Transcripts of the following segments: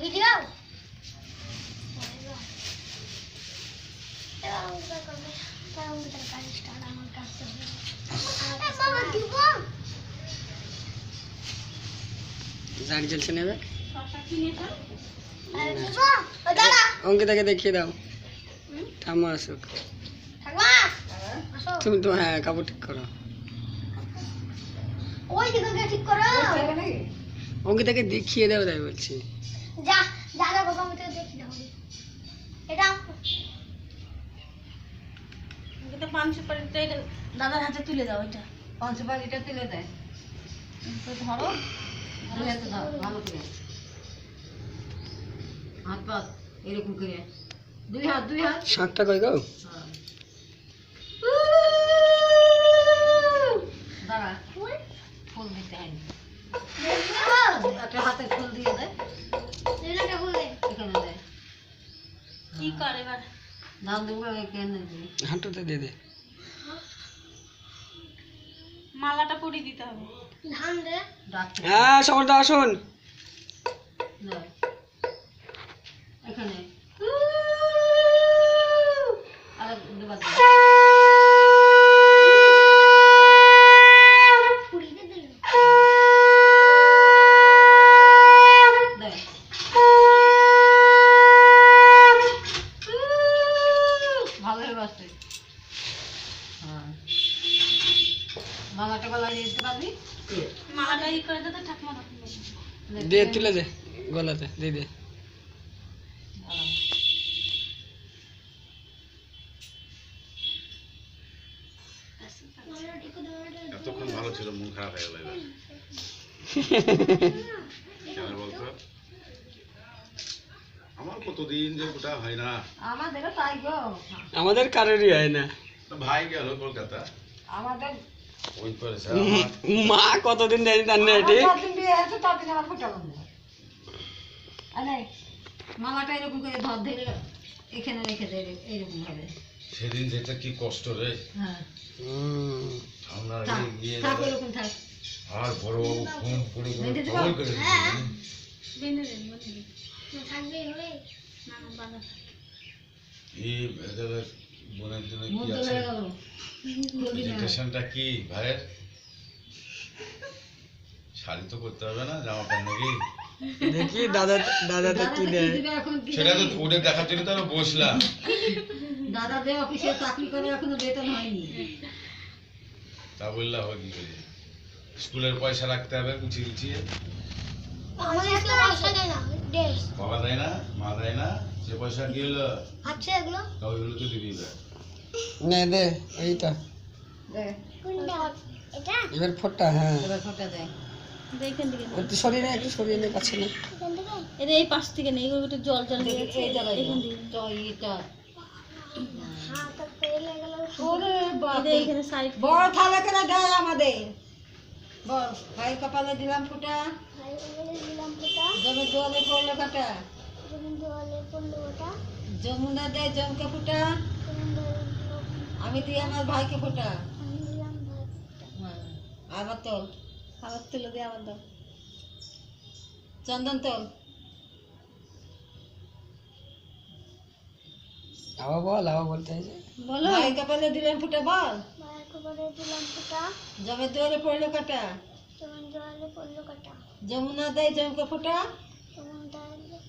Video গাড়ি চলছে নেবে অঙ্কিতাকে দেখিয়ে দাও। ঠাম্মা আসুক। আসো। তুমি তো হ্যাঁ কাপড় ঠিক করো। অঙ্কিতাকে দেখিয়ে দাও তাই বলছি। যা যা যা বাবা আমি তোকে দেখি দাও। এটা পান সুপারিটা দাদার হাতে তুলে দাও এটা পঞ্চপালিটা তুলে দেয়। তো ধরো। দুই হাতে দাও ভালো করে। হাত পাত এরকম করে। দুই হাত দুই হাত। শাঁখটা কই গো হ্যাঁ। দাঁড়া ফুল দিতে হয় একটা হাতে ফুল দিয়ে দেয় রিনাটা বলে এখানে দেয় কি করে এবার ধান দেবো এখানে দিয়ে হাঁটুতে দিয়ে দে। মালাটা পরিয়ে দিতে হবে। ধান দে। হ্যাঁ সবার আসুন। এখানে। আর দুবার দেয় পুরিতে দিল দেয় ভালোই বাসে হ্যাঁ মালাটা গলায় দিয়ে দিতে পারবি মালাটা ই করে দিতে ঠাকুমা রাখুন দিয়ে তুলে দে গলাতে দিয়ে দে। এতক্ষণ ভালো ছিল মন খারাপ হয়ে গেল কেন বলতো? আমার কতদিন যে ওটা হয় না। আমাদেরও তাই গো। আমাদের কারোরই হয় না। ভাই গেল কলকাতা। আমাদের মা কতদিন দেয়নি তার না এটি মালাটা এরকম করে ধর ধরে এখানে রেখে দেয় এরকম- এরকম ভাবে। সেদিন যেটা কি কষ্ট রে। হ্যাঁ। থাক আর বড়বাবু ফোন করে দেন দেন থাকবে এই এদের বোনের জন্য কি আছে? প্রেজেন্টেশনটা কি ভাইয়ের? শাড়ি তো করতে হবে না জামা প্যান্ট নাকি? দেখি দাদা দাদাতে কি কি দেয়? সেটা তো ওদের দেখার জন্য তো আমরা বসলাম। দাদা যে অফিসে চাকরি করে এখনও বেতন হয়নি। তা বললে হবে কি করে? স্কুলের পয়সা রাখতে হবে গুছিয়ে গুছিয়ে বাবা দেয় না মা দেয় না? সে পয়সা কি আছে এগুলো? তা ওইগুলো তো দিবি এবার। নে দে এইটা। দেখ, কোনটা? এটা? এবার ফোরটা হ্যাঁ। এবার ফোঁটা দেয় দেখেন দিকে না। সরিয়ে নে একটু সরিয়ে নে কাছে না। এটা এই পাশ থেকে নেই এগুলো একটু জল জল তো এটা বড় থালা করে দেয় আমাদের? বল ভাই কপালে দিলাম ফুটা। জমি দোয়ালে পড়ল কাটা। যমুনা দেয় জমকে ফুটা। আমি দিই আমার ভাইকে ফুটা। হ্যাঁ, আবার তোল। আবার তুলে দিয়ে আবার দাও। চন্দন তোল। আবার বল আবার বলতে হয়েছে বলো। ভাই কপালে দিলাম ফুটা বল। দিলাম জমি দোয়ালে পড়ল কাটা। তুমি দেওয়ালে পড়ল কাটা। যমুনা দেয় জমকে ফুটা। কাটা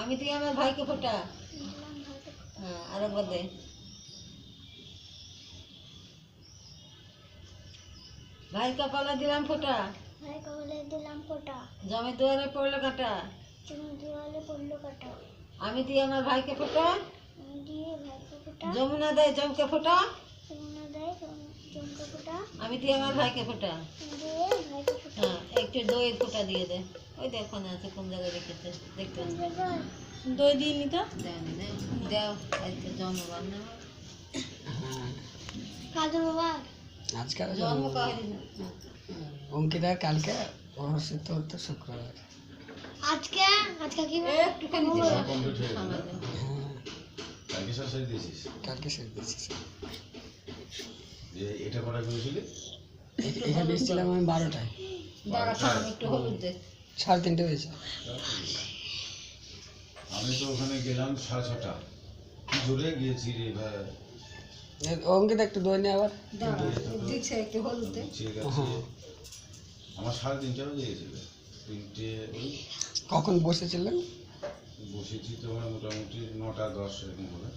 আমি দিই আমার ভাইকে ফুটা। হ্যাঁ আরেকবার দে ভাই কপালে দিলাম ফুটা। ভাইকে বলে দিলাম ওটা জমি দুয়ারে পড়ল কাটা? তুমি দেওয়ালে পড়ল কাটা? আমি দিই আমার ভাইকে ফুটা। আমি দিয়ে ভাইকে ফোটা। যমুনা দেয় জমকে ফুটা। তুমি দেয় চমকে ফোটা। আমি দিই আমার ভাইকে ফুটা। দিয়ে ভাইকে ফোটা। হ্যাঁ একটু দই ফোটা দিয়ে দে। ওই দেখো না আছে কোন জায়গায় রেখেছে দেখতে। দই দিয়ে নিতে দেয়নি, দেয়। দাও জন্মবার না হ্যাঁ আজকাল জন্ম অঙ্কিতা কালকে তোর তো শুক্রবার। আজকে? আজকে কি একটুখানি হয়ে। হ্যাঁ। কালকে সব শেষ দিয়েছিস কালকে শেষ দিয়েছিস যে এটা কটা করেছিলি? এখানে এসেছিলাম আমি বারোটায়। দাঁড়া খাম একটু হলুদ দে। সাড়ে তিনটে হয়েছে আমি তো ওখানে গেলাম সাড়ে ছটা। কি জোরে গিয়েছি রে ভাই। অঙ্কিত অঙ্কিতা একটু দই নিয়ে আবার। দিচ্ছে একটু হলুদে। ঠিক আছে। আমার সাড়ে তিনটে বেজে গেছিল তিনটে কখন বসেছিলেন? বসেছি তোমার মোটামুটি নটা দশ এরকম হবে।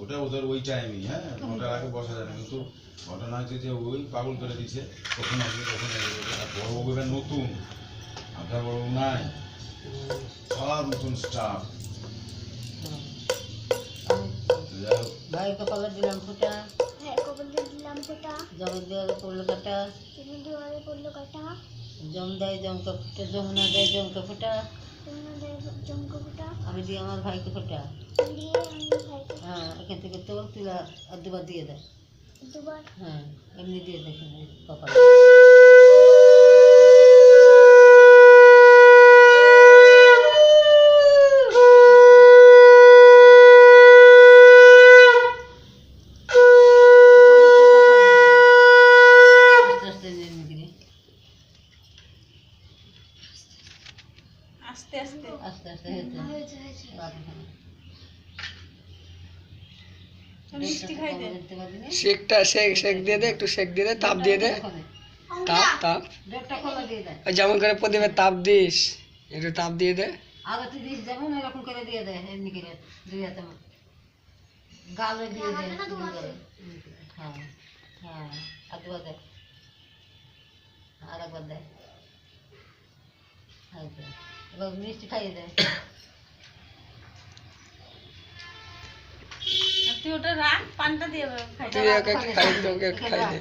ওটা ওদের ওই টাইমই হ্যাঁ? নটার আগে বসা যায় না কিন্তু ঘটনা হচ্ছে যে ওই পাগল করে দিছে কখন আসবে কখন আসবে এবার নতুন। আপনার বড়বাবু নাই সব নতুন স্টাফ যাই হোক ভাই কপালে দিলাম ফুটা হ্যাঁ কবল দিয়ে দিলাম ফোটা জগৎ দেওয়ালে পড়ল কাটা তুমি দুয়ারে পড়ল কাটা জম দেয় জমকা ফুটা যমুনা দেয় জমকা ফুটা তুমি দেয় জমকা ফোটা আমি দিই আমার ভাইকে ফুটা দিয়ে আমি ভাইকে হ্যাঁ এখান থেকে তোর তুলা আর দুবার দিয়ে দেয় দুবার হ্যাঁ এমনি দিয়ে দেখেন কপালে আস্তে আস্তে এমনি করে আস্তে আস্তে আস্তে আস্তে হয়েছে হয়েছে হয়েছে মিষ্টি খাই দে দেখতে পাবি না শেকটা শেক শেক দিয়ে দে একটু শেক দিয়ে দে তাপ দিয়ে দে। তাপ তাপ। ডোরটা খোলা দিয়ে দেয় ওই যেমন করে প্রদীপে তাপ দিস একটু তাপ দিয়ে দে। আগে তুই দিস যেমন এরকম করে দিয়ে দেয় এমনি করে দুই হাতে মা- গালে দিয়ে দেয় আমাকে না এমনি তোমাকে? করে। এমনি করে। হ্যাঁ হ্যাঁ। আর দুবার দেয় আর একবার দেয় এই তো। এবার মিষ্টি খাইয়ে দেয় তুই ওটা রাখ পানটা দিয়ে খাই তুই ওকে খাই দে ওকে খাই দে।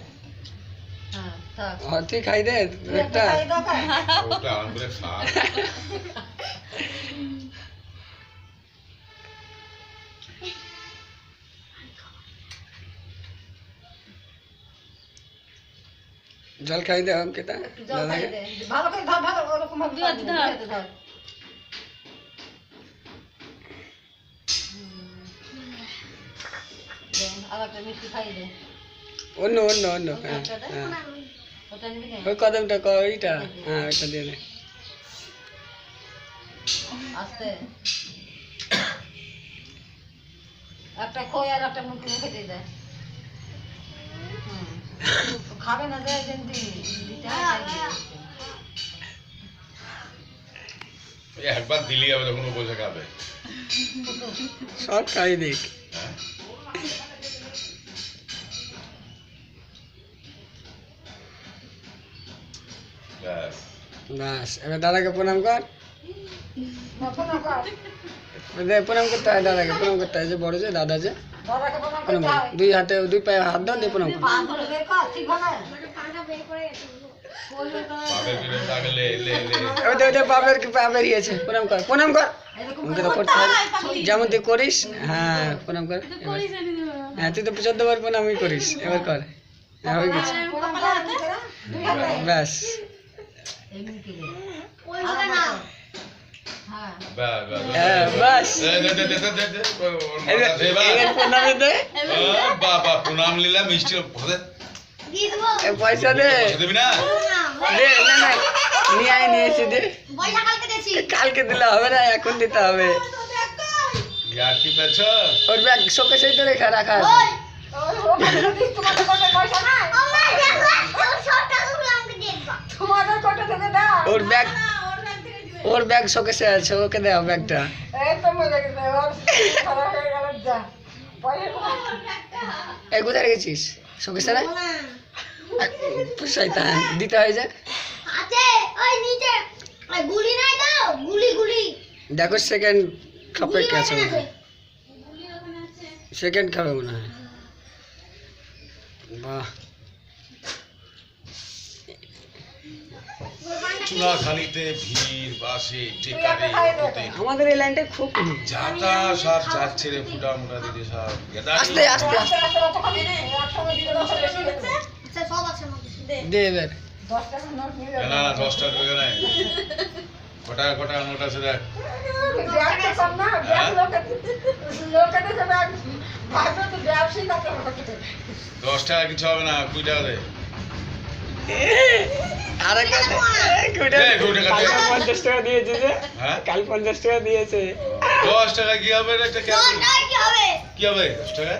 হ্যাঁ হ্যাঁ তুই খাই দে একটা। ওটা খা জল খাই দে। ভালো করে ধর ভালো ওরকম ভাবে অন্য অন্য অন্য হ্যাঁ হ্যাঁ। ওটা নিবি না ওই কদমটা ক- ওইটা হ্যাঁ ওইটা দিয়ে দে আস্তে। একটা খই আর একটা মুখে মুখে দিয়ে দেয় খাবে না দেয় একবার দিলি হবে তখন বসে খাবে। সব খাই দেখ বাস এবার দাদাকে প্রণাম কর প্রণাম করতে হয় দাদাকে প্রণাম করতে হয় যে বড় যে দাদা যে প্রণাম প্রণাম কর। দুই হাতে দুই পায়ে হাত দাও দিয়ে প্রণাম? মানে কি পা বেরিয়েছে প্রণাম কর প্রণাম কর ওকে তো করতে হবে যেমন তুই করিস হ্যাঁ প্রণাম কর হ্যাঁ তুই তো চোদ্দ বার প্রণামই করিস এবার কর হ্যাঁ হয়ে গেছে। ব্যাস প্রণামে লীলা মিষ্টি পয়সা দে দিবি না নিয়ে আয় নিয়ে এসে দে কালকে দিলে হবে না এখন দিতে হবে ওর ব্যাগ রেখা রাখা ওর ব্যাগ ওর ব্যাগ শোকেশে আছে ওকে দেও ব্যাগটা। এই হয়ে কোথায়? গেছিস না। শয়তান দিতে হয় যে আছে ওই নিচে। ওই গুলি নাই দাও গুলি গুলি। দেখো সেকেন্ড খাপে আছে। সেকেন্ড খাবে মনে হয়। বাহ। চুনাখালিতে ভিড় বাসে টেকারে আমাদের এই লাইনটা খুব। যাতা সব যাচ্ছে রে ফুটা মোটা দিদি সব আস্তে আস্তে। আচ্ছা দে এবার না না দশটা দেবে না কটা কটা নোট আছে দেখ। ব্যাগ তো কম না, ব্যাগ লোকে- লোকে দেখে ব্যাগ ভাববে তো ব্যাগ শিখাতে হবে। দশ টাকা কিছু হবে না কুড়ি টাকা দে আর একটা কুড়ি এই, কুড়ি টাকা দে। কাল পঞ্চাশ টাকা দিয়েছে যে? হ্যাঁ? কাল পঞ্চাশ টাকা দিয়েছে। দশ টাকা কি হবে? কি হবে? দশ টাকা?